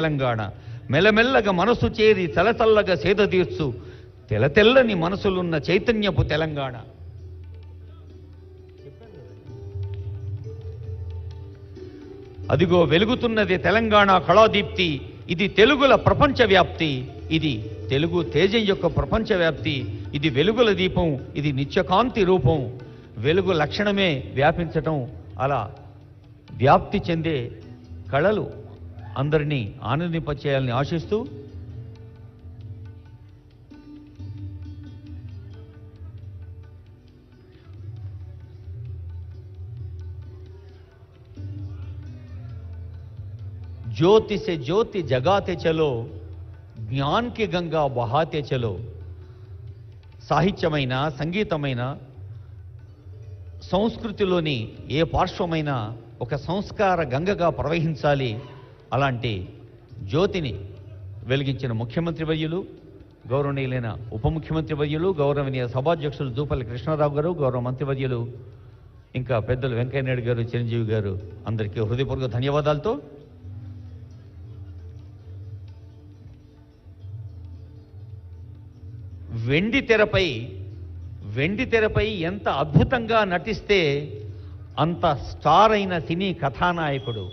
తెలంగాణ. మెల్లమెల్లగా మనసు చేరి తలతల్లగా సేద తీర్చు. తెలతెల్లని మనసులున్న చైతన్యపు తెలంగాణ. అదిగో వెలుగుతున్నది తెలంగాణ కళాదీప్తి. ఇది తెలుగుల ప్రపంచ వ్యాప్తి ఇది తెలుగు తేజం యొక్క ప్రపంచ వ్యాప్తి ఇది వెలుగుల దీపం. ఇది నిత్యకాంతి రూపం. వెలుగు లక్షణమే వ్యాపించటం. అలా వ్యాప్తి చెందే కళలు. అందరినీ ఆనందింపచేయాలని ఆశిస్తూ ज्योति से ज्योति जगाते चलो జ్ఞాన్ కి గంగా బహాతే చలో సాహిత్యమైన సంగీతమైన సంస్కృతిలోని ఏ పార్శ్వమైన ఒక సంస్కార గంగగా ప్రవహించాలి అలాంటి జ్యోతిని వెలిగించిన ముఖ్యమంత్రి వర్యులు గౌరవనీయులైన ఉప ముఖ్యమంత్రి వర్యులు గౌరవనీయ సభాధ్యక్షులు దూపల్లి కృష్ణారావు గారు గౌరవ మంత్రివర్యులు ఇంకా పెద్దలు వెంకయ్యనాయుడు గారు చిరంజీవి గారు అందరికీ హృదయపూర్వక ధన్యవాదాలతో వెండి తెరపై వెండి తెరపై ఎంత అద్భుతంగా నటిస్తే అంత స్టార్ అయిన సినీ కథానాయకుడు